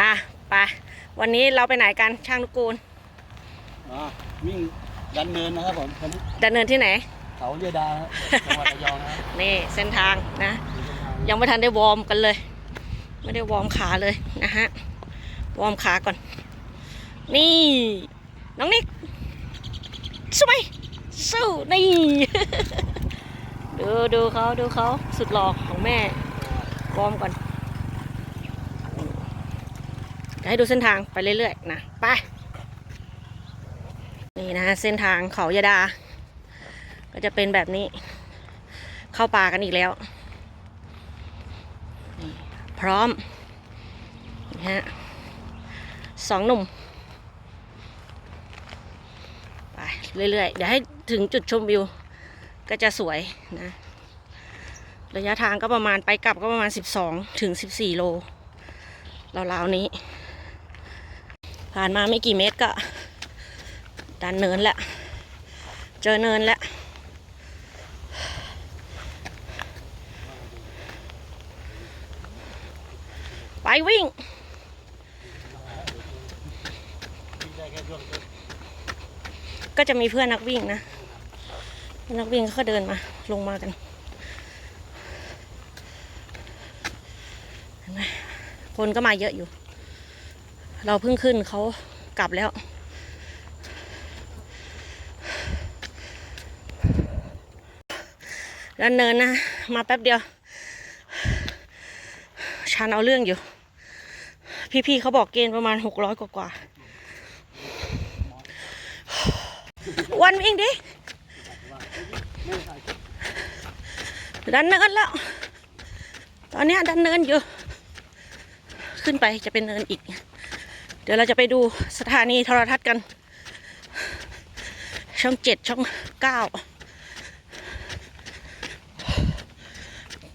อะไปวันนี้เราไปไหนกันช่างนุกูลอ๋อวิ่งดันเนินนะครับผมตอนนี้ดำเนินที่ไหน เขาเยดาครับจังหวัดระยองนะครับนี่เส้นทางนะมีเส้นทางยังไม่ทันได้วอร์มกันเลย ไม่ได้วอร์มขาเลยนะฮะวอร์มขาก่อน นี่ น้องนิกสู้ไหมสู้นี่ ดูดูเขาดูเขาสุดหล่อของแม่วอร์มก่อนเดี๋ยว ให้ดูเส้นทางไปเรื่อยๆนะไปนี่นะเส้นทางเขายาดา ก็จะเป็นแบบนี้ เข้าป่ากันอีกแล้ว พร้อมนะฮะสองหนุ่มไปเรื่อยๆ เดี๋ยวให้ถึงจุดชมวิว ก็จะสวยนะ ระยะทางก็ประมาณไปกลับก็ประมาณ 12 ถึง 14 โลราวๆนี้ ผ่านมาไม่กี่เมตรก็ดันเนินแล้วเจอเนินแล้วไปวิ่ง ก็จะมีเพื่อนนักวิ่งนะ นักวิ่งเขาก็เดินมาลงมากันคนก็มาเยอะอยู่ เราเพิ่งขึ้นเขากลับแล้ว แล้วเนินนะ มาแป๊บเดียว ชันเอาเรื่องอยู่ พี่ๆเขาบอกเกณฑ์ประมาณหกร้อยกว่าๆวันวิ่งดิดันเนินแล้ว ตอนนี้ดันเนินอยู่ ขึ้นไปจะเป็นเนินอีก ดี๋ยวเราจะไปดูสถานีโทรทัศน์กัน ช่องเจ็ดช่องเก้า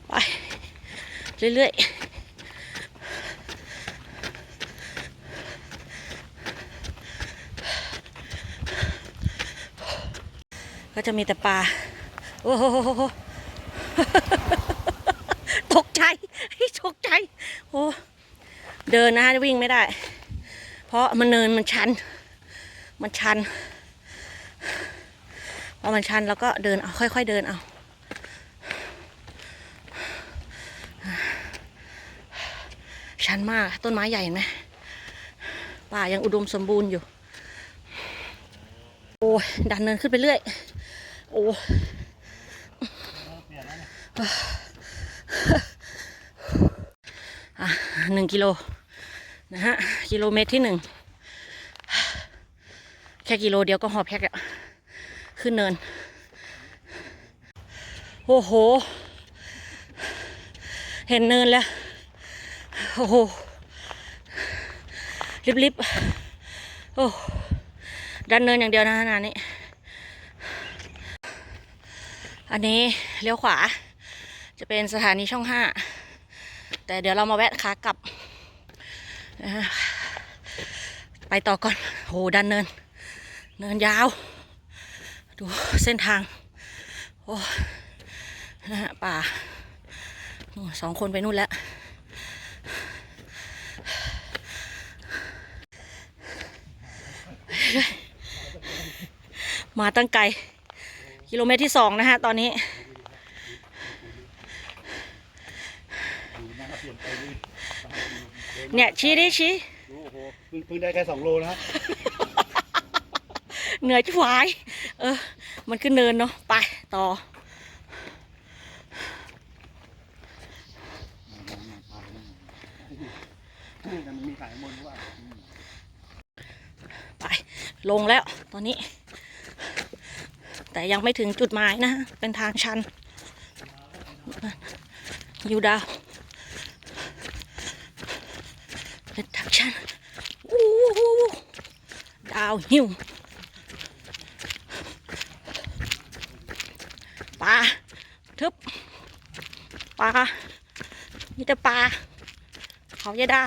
ไปเรื่อยๆก็จะมีแต่ปลา โอ้โห ตกใจตกใจ โอ้ เดินนะวิ่งไม่ได้ ราะมันเนินมันชัน มันชันพอมันชันแล้วก็เดินเอาค่อย ๆ เดินเอาชันมากต้นไม้ใหญ่เห็นไหมป่ายังอุดมสมบูรณ์อยู่ โอ้ยดันเนินขึ้นไปเรื่อย โอ้หนึ่งกิโล นะฮะกิโลเมตรที่หนึ่งแค่กิโลเดียวก็หอบแพ็กอะขึ้นเนิน โอ้โห เห็นเนินแล้ว โอ้โหริบๆโอ้ดันเนินอย่างเดียวนะขนาดนี้ อันนี้เลี้ยวขวาจะเป็นสถานีช่องห้าแต่เดี๋ยวเรามาแวะขากลับ ไปต่อก่อนโหดันเนิน เนินยาว ดูเส้นทาง โอ้นะฮะป่าสองคนไปนู่นแล้ว มาตั้งไกล กิโลเมตรที่สองนะฮะ ตอนนี้ เนี่ยชี้ดิชี้ดูโอ้โหเพิ่งเพิ่งได้แค่สองโลนะครับเหนื่อยจะหวาย เออ มันขึ้นเนินเนาะ ไปต่อนี่มันมีสายมนต์ว่าไป ลงแล้วตอนนี้ แต่ยังไม่ถึงจุดหมายนะ เป็นทางชันอยู่ดาว ชันอู้ดาวหิวปลาทึบปลามีแต่ปลาเขายะดา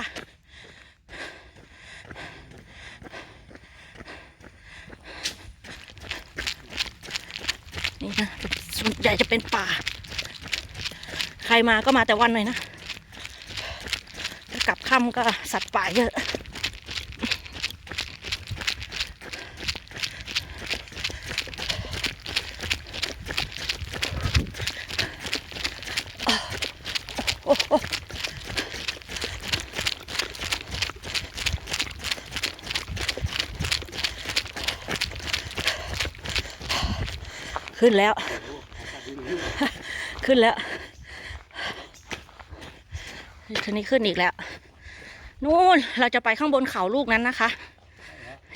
นี่นะส่วนใหญ่จะเป็นป่า ใครมาก็มาแต่วันหน่อยนะ ค่ำก็สัตว์ป่าเยอะ โอ้โหขึ้นแล้ว ขึ้นแล้วทีนี้ขึ้นอีกแล้ว นู่นเราจะไปข้างบนเขาลูกนั้นนะคะ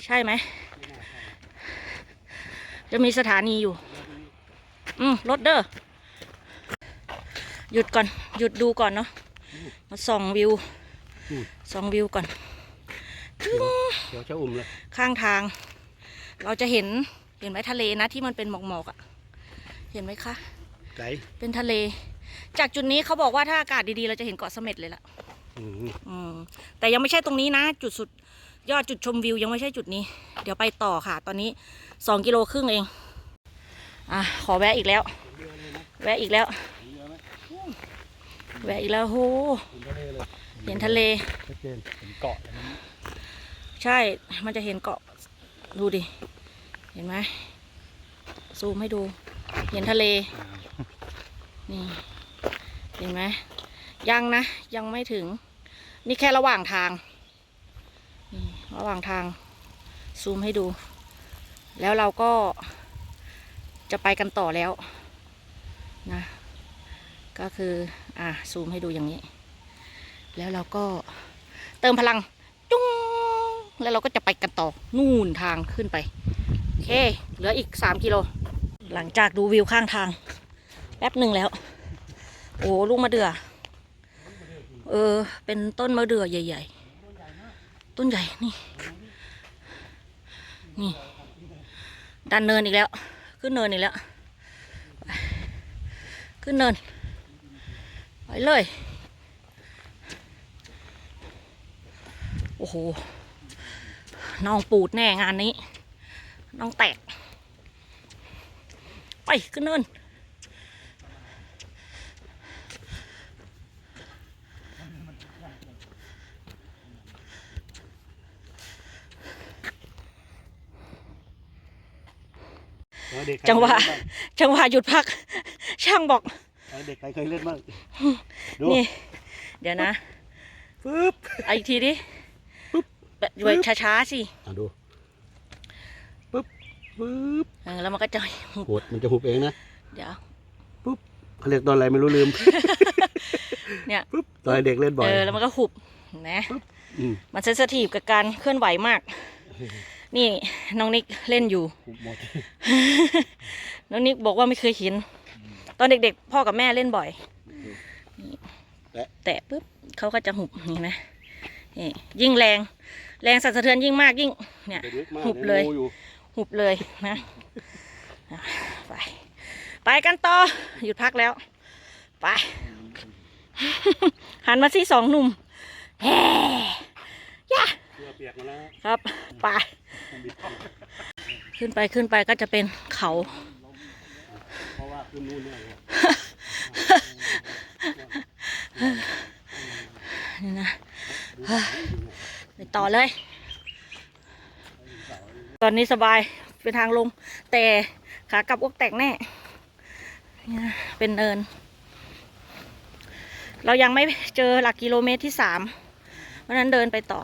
ใช่ไหม จะมีสถานีอยู่ อืมรถเด้อหยุดก่อน หยุดดูก่อนเนาะมาส่องวิวอืมส่องวิวก่อนเดี๋ยวจะอุ่มเลยข้างทาง เราจะเห็นเห็นไหมทะเลนะที่มันเป็นหมอกๆอะ่ะเห็นไหมคะไก่เป็นทะเล จากจุดนี้เขาบอกว่าถ้าอากาศดีๆ เราจะเห็นเกาะเสม็ดเลยล่ะ อืมอืมแต่ยังไม่ใช่ตรงนี้นะ จุดสุดยอดจุดชมวิวยังไม่ใช่จุดนี้ เดี๋ยวไปต่อค่ะ ตอนนี้สองกิโลครึ่งเอง อะ ขอแวะอีกแล้ว แวะอีกแล้วเยอะไหมแวะอีกแล้วโหเห็นทะเลเลยเห็นทะเลชัดเจนเห็นเกาะเลยนะใช่ มันจะเห็นเกาะ ดูดิ เห็นไหมซูมให้ดู เห็นทะเล นี่ เห็นไหม ยังนะ ยังไม่ถึง นี่แค่ระหว่างทาง นี่ระหว่างทาง ซูมให้ดู แล้วเราก็จะไปกันต่อแล้วนะ ก็คือ อะ ซูมให้ดูอย่างนี้ แล้วเราก็เติมพลัง จุ้ง แล้วเราก็จะไปกันต่อ นู่นทางขึ้นไป โอเค เหลืออีกสามกิโล หลังจากดูวิวข้างทาง แป๊บหนึ่งแล้ว โอ้ลูกมะเดื่อ เออ เป็นต้นมะเดื่อใหญ่ ๆ ต้นใหญ่นี่ นี่ ดันเนินอีกแล้ว ขึ้นเนินอีกแล้ว ขึ้นเนิน ไปเลย โอ้โห น้องปูดแน่งานนี้ น้องแตก ไป ขึ้นเนิน เออเด็กใคร จังหวะเคยเล่นบ้างจังหวะหยุดพัก ช่างบอกเออเด็กใครเคยเล่นบ้างดูนี่เดี๋ยวนะปึ๊บเอาอีกทีดิแบบไว้ช้าๆสิอะดูปึ๊บปึ๊บเออแล้วมันก็จะหุบหดมันจะหุบเองนะเดี๋ยวเขาเรียกตอนอะไรไม่รู้ลืม เนี่ยปึ๊บตอนเด็กเล่นบ่อเอยอแล้วมันก็หุบนะอืมมันเซนสทีฟกับการเคลื่อนไหวมาก นี่น้องนิกเล่นอยู่หุบหมดน้องนิกบอกว่าไม่เคยเห็น ตอนเด็กๆ พ่อกับแม่เล่นบ่อยนี่แตะปุ๊บเขาก็จะหุบนี่นะนี่ยิ่งแรง แรงสั่นสะเทือนยิ่งมากยิ่ง เนี่ยเด็กลึกมากหุบเลยงูอยู่หุบเลยนะอะไปไปกันต่อ หยุดพักแล้ว ไป หันมาที่สองหนุ่มแฮ่ย่าเสื้อเปียกมาแล้วครับ ไป ขึ้นไปขึ้นไปก็จะเป็นเขา เพราะว่าขึ้นนู่นเนี่ยนี่นะไปต่อเลย ตอนนี้สบายเป็นทางลง แต่ขากลับอ้วกแตกแน่นี่นะเป็นเนิน เรายังไม่เจอหลักกิโลเมตรที่สามเพราะฉะนั้นเดินไปต่อ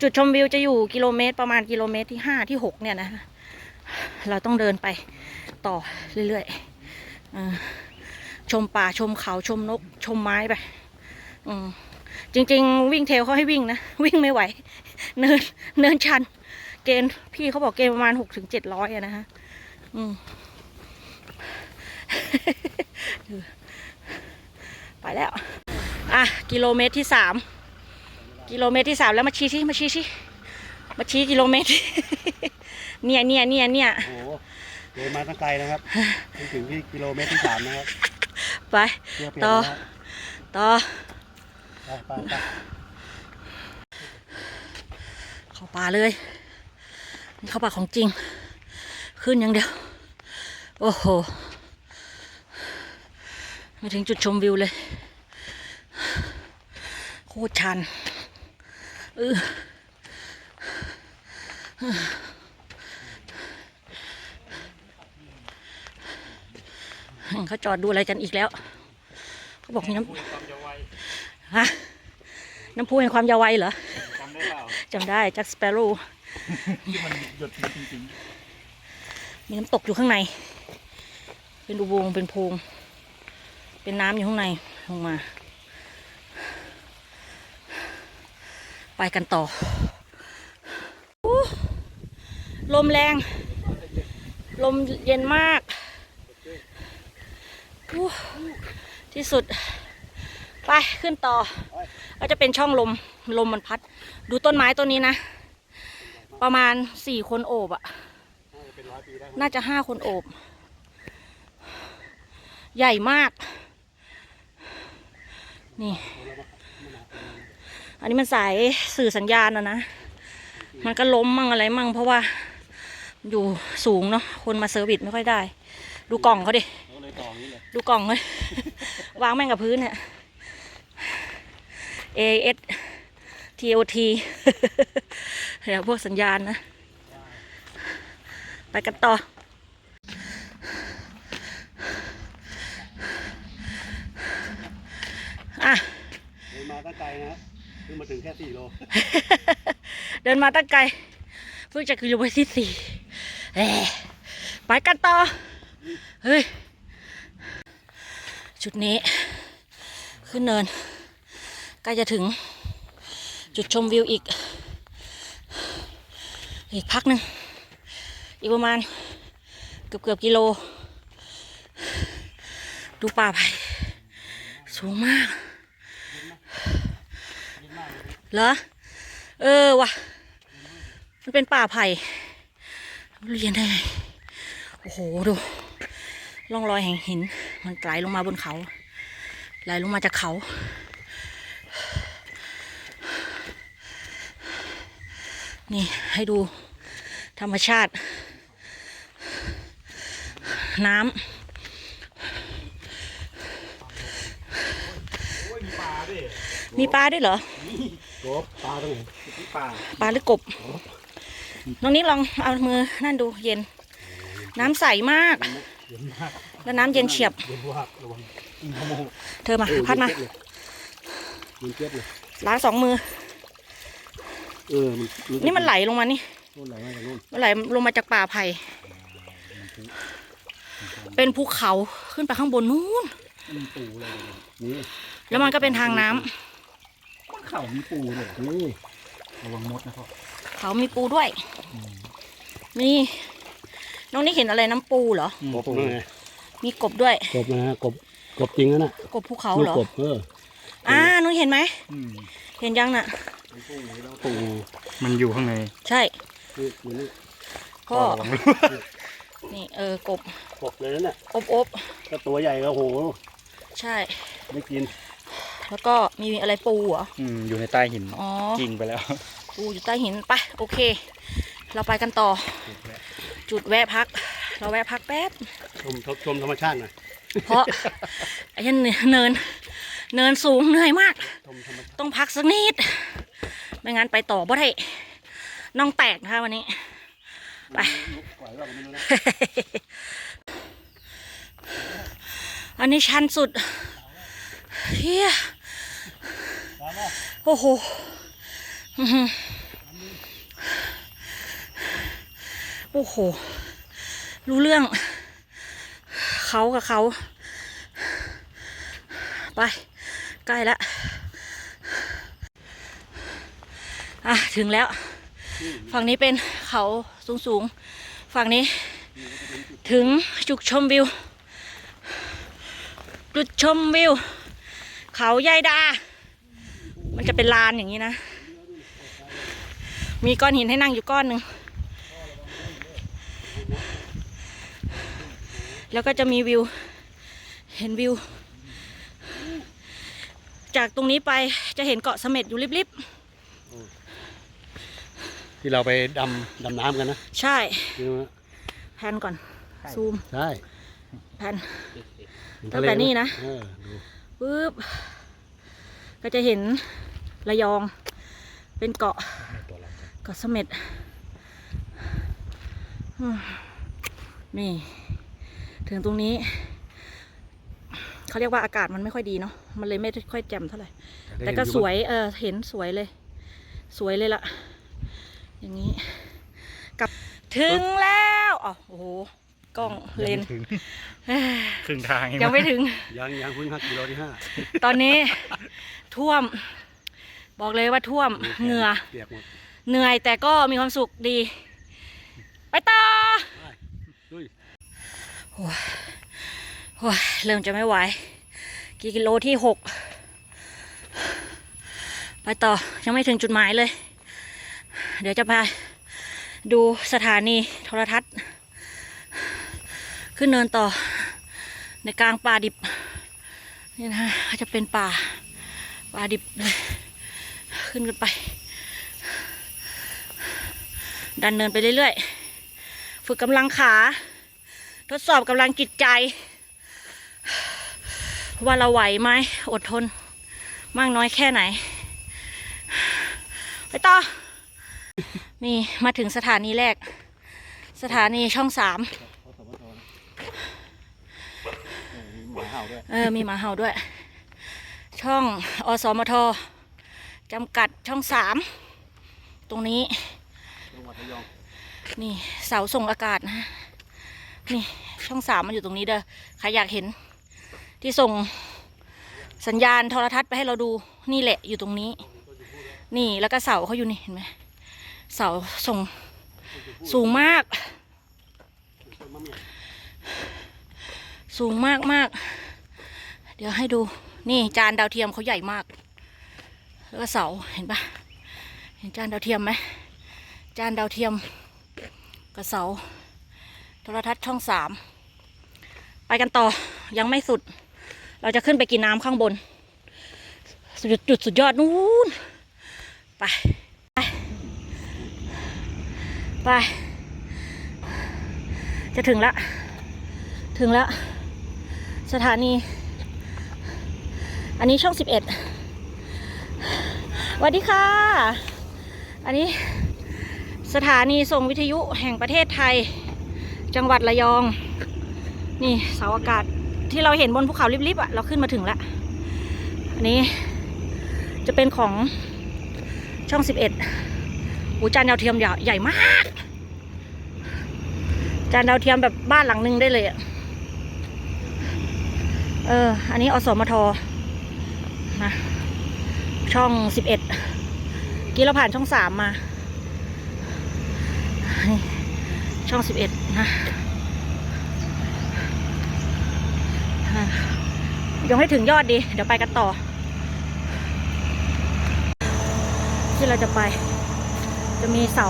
จุดชมวิวจะอยู่กิโลเมตรประมาณกิโลเมตรที่ห้าที่หกเนี่ยนะเราต้องเดินไปต่อเรื่อยๆชมป่าชมเขาชมนก ชมไม้ไปจริง ๆ วิ่งเทลเขาให้วิ่งนะวิ่งไม่ไหว เนินเนินชัน เกณฑ์พี่เขาบอกเกณฑ์ประมาณหกถึงเจ็ดร้อยอะนะฮะไปแล้ว อะ กิโลเมตรที่สาม กิโลเมตรที่สามแล้วมาชี้ที่มาชี้ที่มาชี้กิโลเมตร เนี่ยเนี่ยเนี่ยเนี่ยโอ้โหเดินมาตั้งไกลนะครับถึงที่กิโลเมตรที่สามนะครับไปเสื้อเปียกต่อมาต่อแล้วไปไปไปเข้าป่าเลย นี่เข้าป่าของจริง ขึ้นอย่างเดียว โอ้โห ไม่ถึงจุดชมวิวเลย โคตรชัน เออเขาจอดดูอะไรกันอีกแล้ว เขาบอกมีน้ำฮะน้ำพุแห่งความยาววัยเหรอจำได้เปล่าจำได้จักสเปโร่ที่มันหยดจริงมีน้ำตกอยู่ข้างใน เป็นอุโมงค์เป็นโพรงเป็นน้ำอยู่ข้างในลงมา ไปกันต่ออลมแรง ลมเย็นมากที่สุด ไปขึ้นต่อ ก็จะเป็นช่องลม ลมมันพัด ดูต้นไม้ต้นนี้นะ ประมาณสี่คนโอบอะน่าจะห้าคนโอบ ใหญ่มาก นี่ อันนี้มันสายสื่อสัญญาณนะนะ มันก็ล้มมั่งอะไรมั่ง เพราะว่าอยู่สูงเนาะ คนมาเซอร์วิสไม่ค่อยได้ ดูกล่องเขาดิเราเลยต่ออย่างนี้เลยดูกล่องเลยวางแม่งกับพื้นเนี่ย AS TOT เดี๋ยวพวกสัญญาณนะ ไปกันต่ออะเดินมาตั้งไกลนะ เพิ่งมาถึงแค่สี่โล เดินมาตั้งไกล เพิ่งจะกิโลเมตรที่สี่ไปกันต่อ เฮ้ย จุดนี้ ขึ้นเนินใกล้จะถึง จุดชมวิวอีก อีกพักหนึ่งอีกประมาณเกือบเกือบกิโล ดูป่าไผ่สูงมาก เหรอ เออว่ะมันเป็นป่าไผ่เรียนได้ไงโอ้โหดูร่องรอยแห่งหิน มันไหลลงมาบนเขาไหลลงมาจากเขา นี่ให้ดูธรรมชาติ น้ำโอ้ยมีปลาด้วยมีปลาด้วยเหรอ กบปลาตรงไหนมีปลาปลาหรือกบ น้องนี้ลองเอามือนั่นดูเย็น น้ำใสมาก เย็นมากแล้วน้ำเย็นเฉียบ เย็นมากระวังกินขโมยเธอมาเออพัดมาเย็นเจี๊ยบเลยล้างสองมือ เออมันนี่มันไหลลงมานี่นู่นไหลมาจากนู่นมันไหลลงมาจากป่าไผ่เป็นภูเขาขึ้นไปข้างบนนู้นมีปูอะไรนี่แล้วมันก็เป็นทางน้ำมัน เข่ามีปูเลยนี่ระวังมดนะครับเขามีปูด้วยนี่ น้องนี่เห็นอะไรน้ำปูเหรอ กบนั่นไงมีกบด้วย กบนะฮะกบกบจริงนะน่ะกบภูเขาลูกเหรอ กบเอออ่าน้องเห็นไหม อืมเห็นยังน่ะ ปูมันอยู่ข้างในใช่ นี่อยู่นี่ก็ระวังลูกนี่เออกบกบเลยนะเนี่ยอบอบก็ตัวใหญ่ก็โห ใช่ไม่กิน แล้วก็มีอะไรปูเหรอ อืมอยู่ในใต้หินอ๋อ กิ่งไปแล้วปูอยู่ใต้หินไปโอเค เราไปกันต่อ จุดแวะพัก เราแวะพักแป๊บ ชมชมธรรมชาติหน่อยเพราะไอ้เนินเนิน เนินสูงเหนื่อยมาก ชมธรรมชาติต้องพักสักนิด ไม่งั้นไปต่อบ่ได้น้องแตกนะคะวันนี้ ไปลุกไหวว่าไม่รู้นะอันนี้ชันสุดเฮีย โอ้โหโอ้โห รู้เรื่อง เขากับเขา ไป ใกล้แล้วอะ ถึงแล้ว ฝั่งนี้เป็นเขาสูงสูงๆ ฝั่งนี้ ถึงจุดชมวิว จุดชมวิว เขายายดา มันจะเป็นลานอย่างนี้นะ มีก้อนหินให้นั่งอยู่ก้อนหนึ่ง แล้วก็จะมีวิว เห็นวิว จากตรงนี้ไปจะเห็นเกาะเสม็ดอยู่ริบที่เราไปดำดำน้ำกันนะๆใช่นี่นะแพนก่อน ซูม ใช่ แพนตั้งแต่นี่นะเออดูปึ๊บก็จะเห็น ระยอง เป็นเกาะเกาะเสม็ดอืมนี่ ถึงตรงนี้ เขาเรียกว่าอากาศมันไม่ค่อยดีเนาะมันเลยไม่ค่อยแจ่มเท่าไหร่ แต่ก็สวยเออเห็นสวยเลย สวยเลยล่ะอย่างนี้กลับถึงแล้วอ๋อโอ้โหกล้องเลนยังไม่ถึงเอ้ยครึ่งทางยังไม่ถึง ยังยังเพิ่งหักกิโลที่ห้าตอนนี้ท่วม บอกเลยว่าท่วมเหงื่อเปียกหมดเหนื่อยแต่ก็มีความสุขดี ไปต่อดุยโอ้ยเริ่มจะไม่ไหว กี่กิโลที่หกไปต่อยังไม่ถึงจุดหมายเลย เดี๋ยวจะไปดูสถานีโทรทัศน์ ขึ้นเนินต่อ ในกลางป่าดิบ นี่นะก็จะเป็นป่าป่าดิบเลย ขึ้นกันไป ดันเนินไปเรื่อยๆ ฝึกกำลังขา ทดสอบกำลังจิตใจ ว่าเราไหวไหมอดทน มากน้อยแค่ไหน ไปต่อ มีมาถึงสถานีแรก สถานีช่องสามเขาสมทนะเออมีหมาเห่าด้วยเออ มีหมาเห่าด้วย ช่องอสมท จำกัดช่องสามตรงนี้จังหวัดระยองนี่เสาส่งอากาศนะนี่ช่องสามมันอยู่ตรงนี้เด้อใครอยากเห็น ที่ส่งสัญญาณโทรทัศน์ไปให้เราดูนี่แหละอยู่ตรงนี้ นี่แล้วก็เสาเขาอยู่นี่เห็นไหมเสาส่งสูงมาก สูงมากมากเดี๋ยวให้ดูนี่จานดาวเทียมเขาใหญ่มาก แล้วก็เสาเห็นปะเห็นจานดาวเทียมไหมจานดาวเทียมกับเสาโทรทัศน์ช่องสามไปกันต่อยังไม่สุด เราจะขึ้นไปกินน้ำข้างบน จุดจุดสุดยอดนู้นไป ไป ไป จะถึงละ ถึงแล้วสถานี อันนี้ช่องสิบเอ็ด สวัสดีค่ะ อันนี้สถานีส่งวิทยุแห่งประเทศไทย จังหวัดระยอง นี่เสาอากาศที่เราเห็นบนภูเขาลิบๆอะเราขึ้นมาถึงแล้วอันนี้จะเป็นของช่อง 11หูจานดาวเทียมใหญ่ใหญ่มาก จานดาวเทียมแบบบ้านหลังหนึงได้เลยอะเออ อันนี้อสมทนะ ช่อง11กี้เราผ่านช่อง3มานี่ช่องสิบเอ็ดนะยังไม่ถึงยอดดี เดี๋ยวไปกันต่อ ที่เราจะไป จะมีเสา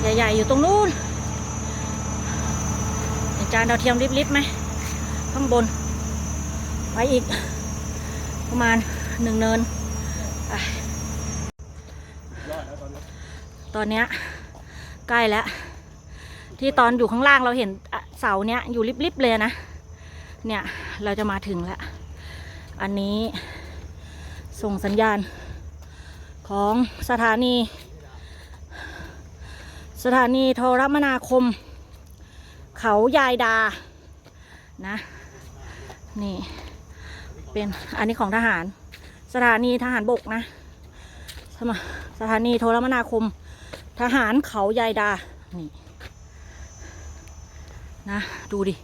ใหญ่ ๆ อยู่ตรงนู้นจานดาวเทียมริบๆไหมข้างบน ไปอีก ประมาณหนึ่งเนินตอนนี้ตอนเนี้ยใกล้แล้ว ที่ตอนอยู่ข้างล่างเราเห็นเสาเนี้ยอยู่ริบๆเลยนะ เนี่ยเราจะมาถึงแล้ว อันนี้ส่งสัญญาณของสถานี สถานีโทรมนาคม เขายายดานะ นี่ เป็นอันนี้ของทหาร สถานีทหารบกนะสมสถานีโทรมนาคม ทหารเขายายดา นี่นะดูดิ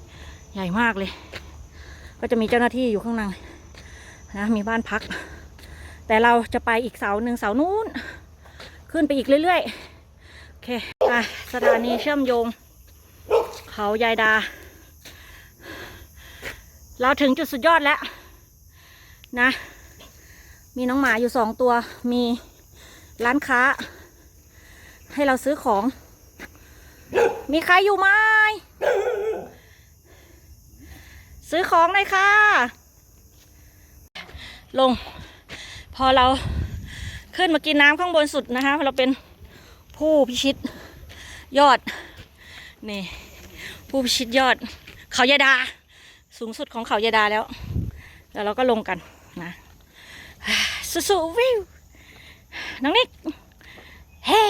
ใหญ่มากเลย ก็จะมีเจ้าหน้าที่อยู่ข้างในนะมีบ้านพัก แต่เราจะไปอีกเสาหนึ่งเสานู้น ขึ้นไปอีกเรื่อยๆ โอเคอะสถานีเชื่อมโยง เขายายดา เราถึงจุดสุดยอดแล้ว นะ มีน้องหมาอยู่สองตัว มีร้านค้า ให้เราซื้อของ มีใครอยู่ไหมซื้อของหน่อยค่ะ ลง พอเราขึ้นมากินน้ำข้างบนสุดนะคะ เราเป็นผู้พิชิตยอด นี่ ผู้พิชิตยอด เขายาดา สูงสุดของเขายาดาแล้ว แล้วเราก็ลงกันนะสู้ๆวิวน้องนิกเฮ้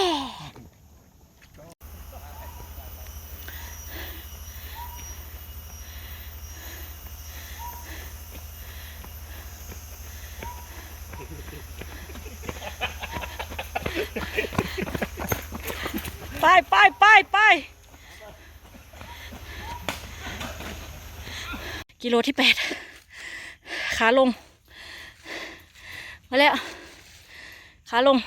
ไปไปไปไปกิโลที่แปด ขาลง มาแล้ว ขาลง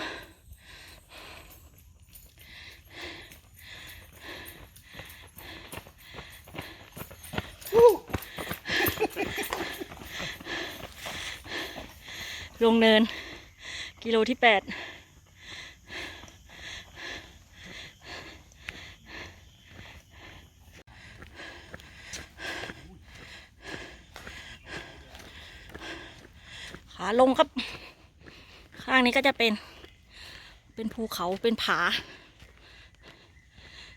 ลงเนิน กิโลที่แปด ลงครับ ข้างนี้ก็จะเป็น เป็นภูเขาเป็นผา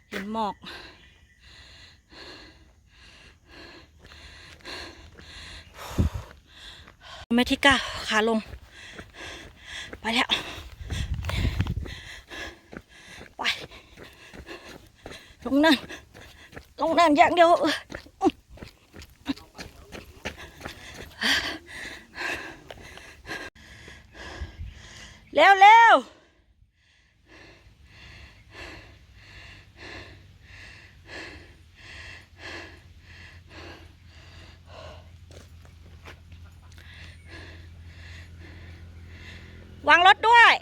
เห็นหมอก เมทิก้าขาลง ไปแล้ว ไป ลงเนินลงเนินอย่างเดียว เร็วเร็ววางรถด้วย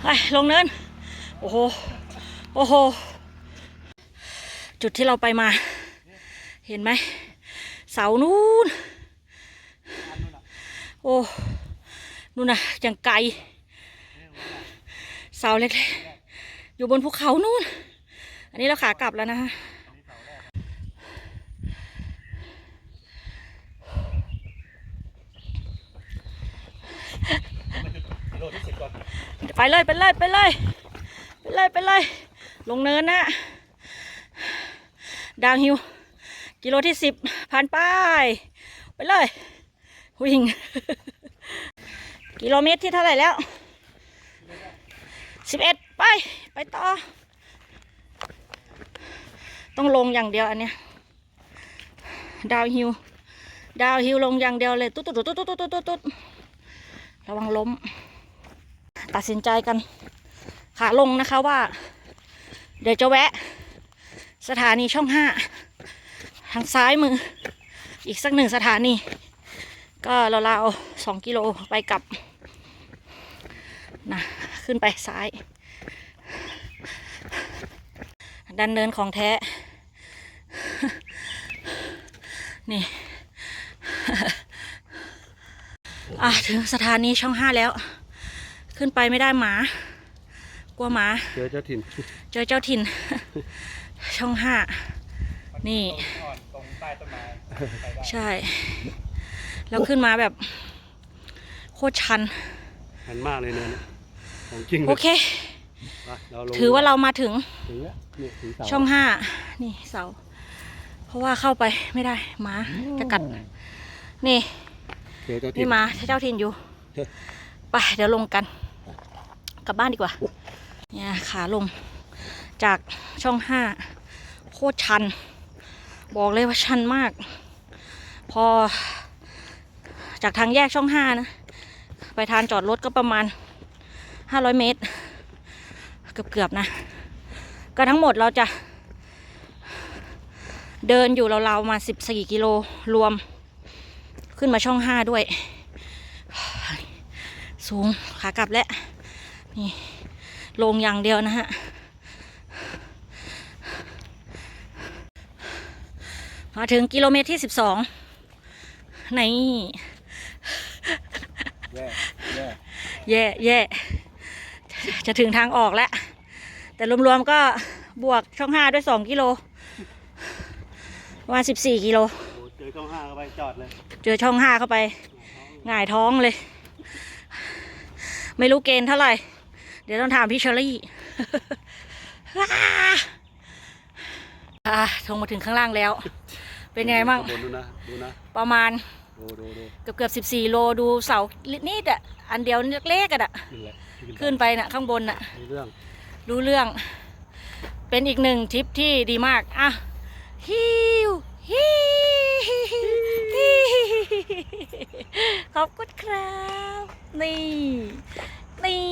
ไปลงเนิน โอ้โห โอ้โห จุดที่เราไปมา เห็นไหม เสานู้น โอ้ นู่นน่ะอย่างไกล เสาเล็กๆ อยู่บนภูเขานู่น อันนี้เราขากลับแล้วนะฮะโลที่สิบก่อนไปเลย ไปเลย ไปเลย ไปเลย ไปเลย ลงเนินนะดาวฮิว กิโลที่สิบผ่านไปไปเลย วิ่ง กิโลเมตรที่เท่าไหร่แล้วสิบเอ็ดไป ไปต่อ ต้องลงอย่างเดียวอันเนี้ยดาวฮิว ดาวฮิวลงอย่างเดียวเลยตุ๊ดตุ๊ดตุ๊ดตุ๊ดตุ๊ดตุ๊ดตุ๊ดระวังล้ม ตัดสินใจกัน ขาลงนะคะว่า เดี๋ยวจะแวะ สถานีช่องห้าทางซ้ายมือ อีกสักหนึ่งสถานี ก็ราวๆสองกิโลไปกลับนะขึ้นไปซ้าย ดันเนินของแท้ นี่อะถึงสถานีช่องห้าแล้ว ขึ้นไปไม่ได้หมา กลัวหมา เจอเจ้าถิ่น เจอเจ้าถิ่น ช่องห้า นี่ ตรงใต้ต้นไม้ใช่แล้วขึ้นมาแบบ โคตรชัน หันมากเลยเนินเนี่ยของจริงโอเค ไปเราลงถือว่าเรามาถึงถึงแล้วเนี่ยถึงเสาช่องห้า นี่เสา เพราะว่าเข้าไปไม่ได้หมาจะกัด นี่ เจอเจ้าถิ่นี่นหมาเจ้าถิ่นอยู่เฮ้ยไปเดี๋ยวลงกัน กลับบ้านดีกว่า เนี่ยขาลงจากช่องห้าโคตรชัน บอกเลยว่าชันมาก พอ จากทางแยกช่องห้านะ ไปทานจอดรถก็ประมาณห้าร้อยเมตร เกือบๆนะ ก็ทั้งหมดเราจะ เดินอยู่เราๆมาสิบสี่กิโลรวม ขึ้นมาช่องห้าด้วย สูงขากลับแล้วนี่ ลงอย่างเดียวนะฮะ มาถึงกิโลเมตรที่สิบสองในแย่แย่แย่แย่จะถึงทางออกแล้ว แต่รวมๆก็บวกช่องห้าด้วยสองกิโลประมาณสิบสี่กิโลโอ้เจอช่องห้าเข้าไปจอดเลยเจอช่องห้าเข้าไปหง่ายท้องเลย ไม่รู้เกณฑ์เท่าไหร่ เดี๋ยวต้องถามพี่เชอรี่ว้าอะลงมาถึงข้างล่างแล้ว เป็นยังไงมั่งข้บนดูนะดูนะประมาณดูดูดูเกือบเกือบสิบสี่โลดูเสานิดๆอะอันเดียวเล็กๆอะนี่แหละที่ขึ้นไปน่ะข้างบนน่ะมีเรื่องรู้เรื่อง เป็นอีกหนึ่งทริปที่ดีมากอะฮิวฮิขอบคุณครับ นี่ นี่